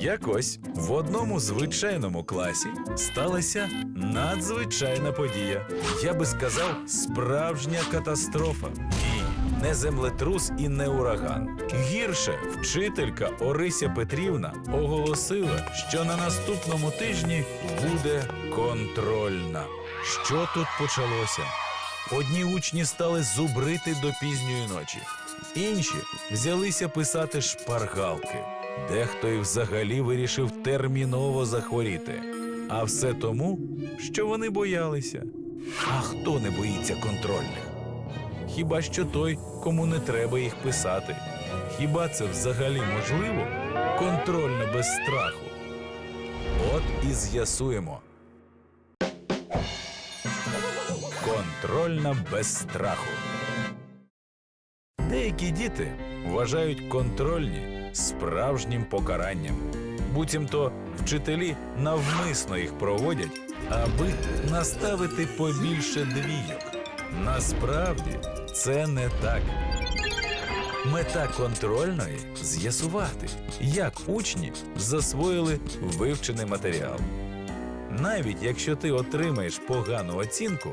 Якось в одному звичайному класі сталася надзвичайна подія. Я би сказав, справжня катастрофа. Ні, не землетрус і не ураган. Гірше вчителька Орися Петрівна оголосила, що на наступному тижні буде контрольна. Що тут почалося? Одні учні стали зубрити до пізньої ночі, інші взялися писати шпаргалки. Дехто й взагалі вирішив терміново захворіти. А все тому, що вони боялися. А хто не боїться контрольних? Хіба що той, кому не треба їх писати? Хіба це взагалі можливо? Контрольно без страху. От і з'ясуємо. Контрольна без страху. Деякі діти вважають контрольні справжнім покаранням. Буцімто вчителі навмисно їх проводять, аби наставити побільше двійок. Насправді це не так. Мета контрольної з'ясувати, як учні засвоїли вивчений матеріал. Навіть якщо ти отримаєш погану оцінку,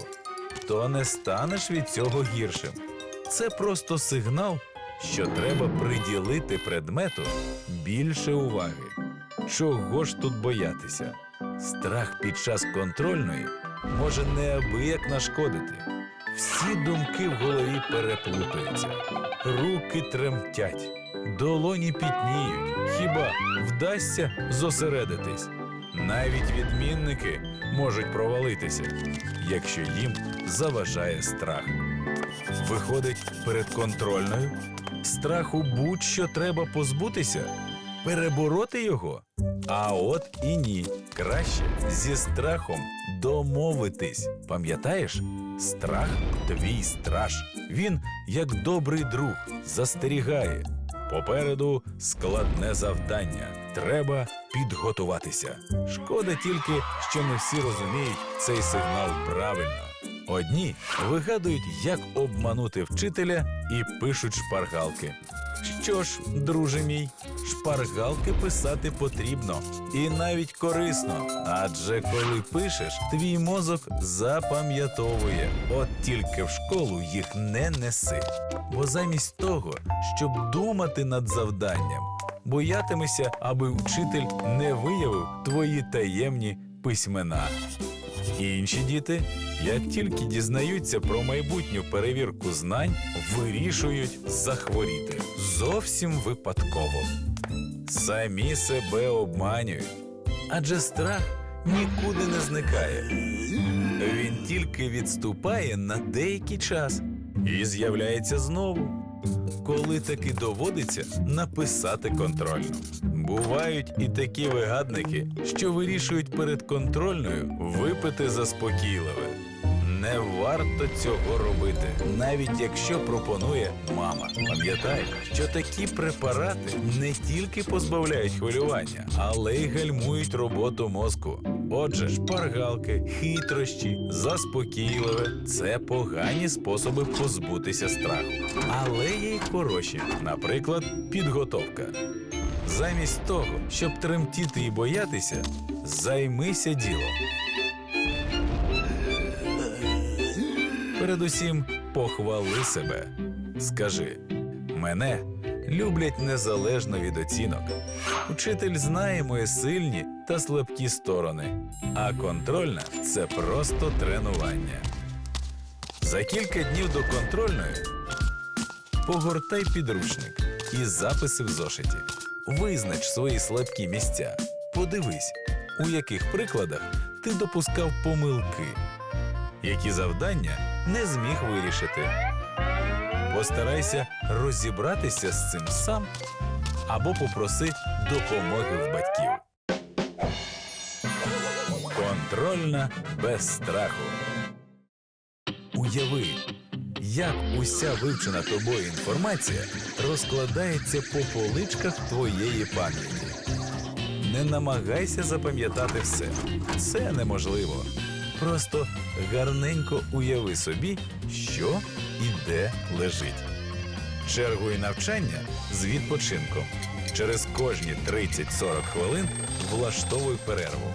то не станеш від цього гіршим. Це просто сигнал, що треба приділити предмету більше уваги. Чого ж тут боятися? Страх під час контрольної може неабияк нашкодити. Всі думки в голові переплутаються, руки тремтять, долоні пітніють. Хіба вдасться зосередитись? Навіть відмінники можуть провалитися, якщо їм заважає страх. Виходить, перед контрольною страху будь-що треба позбутися, перебороти його. А от і ні. Краще зі страхом домовитись. Пам'ятаєш? Страх твій страж. Він, як добрий друг, застерігає. Попереду складне завдання. Треба підготуватися. Шкода тільки, що не всі розуміють цей сигнал правильно. Одні вигадують, як обманути вчителя і пишуть шпаргалки. Що ж, друже мій, шпаргалки писати потрібно і навіть корисно. Адже коли пишеш, твій мозок запам'ятовує. От тільки в школу їх не неси. Бо замість того, щоб думати над завданням, боятимешся, аби вчитель не виявив твої таємні письмена. Інші діти, як тільки дізнаються про майбутню перевірку знань, вирішують захворіти зовсім випадково. Самі себе обманюють, адже страх нікуди не зникає. Він тільки відступає на деякий час і з'являється знову, коли таки доводиться написати контрольну. Бувають і такі вигадники, що вирішують перед контрольною випити заспокійливе. Не варто цього робити, навіть якщо пропонує мама. Пам'ятай, що такі препарати не тільки позбавляють хвилювання, але й гальмують роботу мозку. Отже, шпаргалки, хитрощі, заспокійливе це погані способи позбутися страху. Але є й хороші, наприклад, підготовка. Замість того, щоб тремтіти і боятися, займися ділом. Передусім, похвали себе. Скажи, мене люблять незалежно від оцінок. Учитель знає мої сильні та слабкі сторони, а контрольна це просто тренування. За кілька днів до контрольної погортай підручник і записи в зошиті. Визнач свої слабкі місця. Подивись, у яких прикладах ти допускав помилки, які завдання не зміг вирішити. Постарайся розібратися з цим сам або попроси допомоги в батьків. Контрольна без страху. Уяви, як уся вивчена тобою інформація розкладається по поличках твоєї пам'яті. Не намагайся запам'ятати все. Це неможливо. Просто гарненько уяви собі, що і де лежить. Чергуй навчання з відпочинком. Через кожні 30-40 хвилин влаштовуй перерву.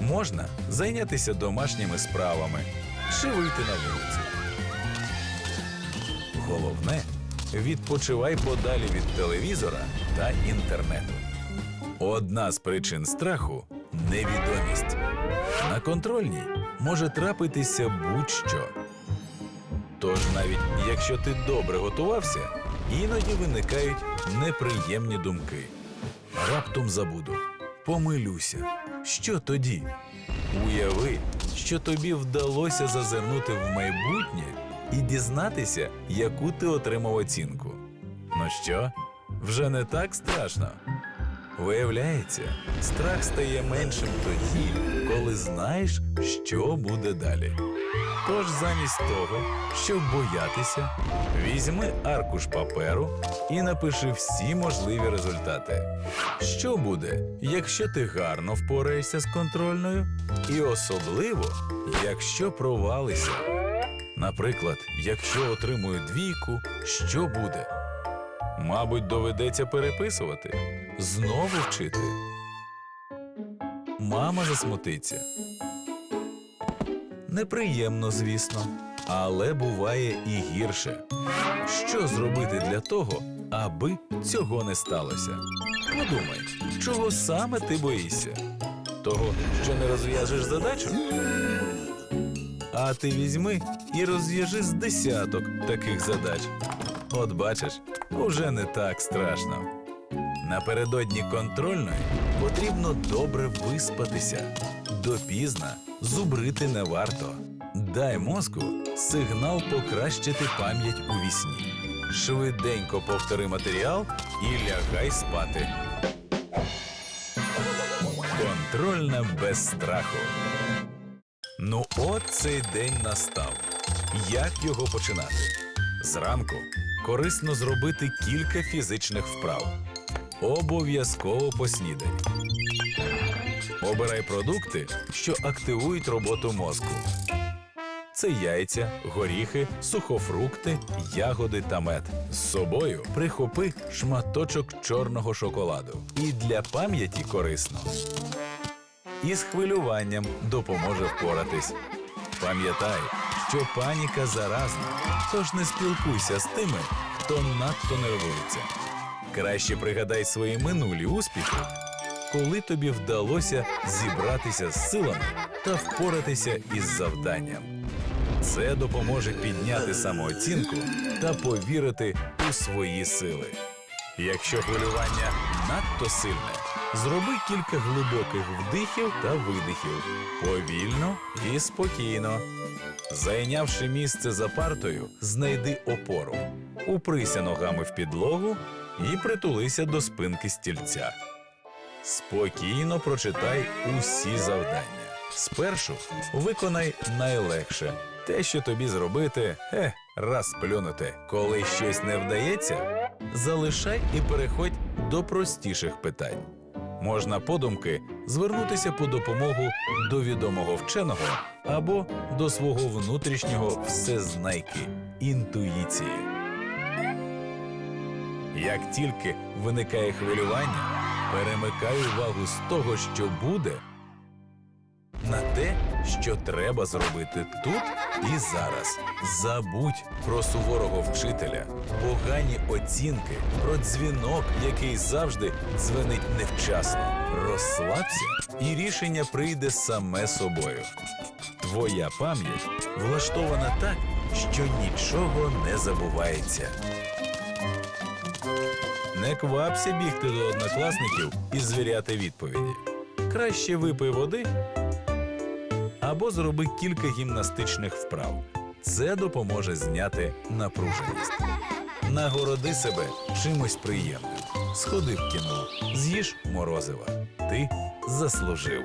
Можна зайнятися домашніми справами чи вийти на вулицю. Головне відпочивай подалі від телевізора та інтернету. Одна з причин страху невідомість. На контрольній може трапитися будь-що. Тож навіть якщо ти добре готувався, іноді виникають неприємні думки. Раптом забуду, помилюся. Що тоді? Уяви, що тобі вдалося зазирнути в майбутнє і дізнатися, яку ти отримав оцінку. Ну що, вже не так страшно? Виявляється, страх стає меншим тоді, коли знаєш, що буде далі. Тож замість того, щоб боятися, візьми аркуш паперу і напиши всі можливі результати. Що буде, якщо ти гарно впораєшся з контрольною, і особливо, якщо провалишся. Наприклад, якщо отримую двійку, що буде? Мабуть, доведеться переписувати, знову вчити. Мама засмутиться. Неприємно, звісно, але буває і гірше. Що зробити для того, аби цього не сталося? Подумай, чого саме ти боїшся? Того, що не розв'яжеш задачу? А ти візьми і розв'яжи з десяток таких задач. От бачиш, уже не так страшно. Напередодні контрольної потрібно добре виспатися. Допізна зубрити не варто. Дай мозку сигнал покращити пам'ять у вісні. Швиденько повтори матеріал і лягай спати. Контрольна без страху. Ну, от цей день настав. Як його починати? Зранку корисно зробити кілька фізичних вправ. Обов'язково поснідай. Обирай продукти, що активують роботу мозку. Це яйця, горіхи, сухофрукти, ягоди та мед. З собою прихопи шматочок чорного шоколаду. І для пам'яті корисно. І з хвилюванням допоможе впоратись. Пам'ятай, що паніка заразна, тож не спілкуйся з тими, хто надто нервується. Краще пригадай свої минулі успіхи, коли тобі вдалося зібратися з силами та впоратися із завданням. Це допоможе підняти самооцінку та повірити у свої сили. Якщо хвилювання надто сильне, зроби кілька глибоких вдихів та видихів повільно і спокійно. Зайнявши місце за партою, знайди опору, уприся ногами в підлогу і притулися до спинки стільця. Спокійно прочитай усі завдання. Спершу виконай найлегше те, що тобі зробити, е, раз плюнути. Коли щось не вдається, залишай і переходь до простіших питань. Можна подумки звернутися по допомогу до відомого вченого або до свого внутрішнього всезнайки інтуїції. Як тільки виникає хвилювання, перемикай увагу з того, що буде, на те, що треба зробити тут і зараз. Забудь про суворого вчителя, погані оцінки, про дзвінок, який завжди дзвенить невчасно. Розслабся, і рішення прийде саме собою. Твоя пам'ять влаштована так, що нічого не забувається. Не квапся бігти до однокласників і звіряти відповіді. Краще випий води або зроби кілька гімнастичних вправ. Це допоможе зняти напруженість. Нагороди себе чимось приємним. Сходи в кіно, з'їж морозива. Ти заслужив.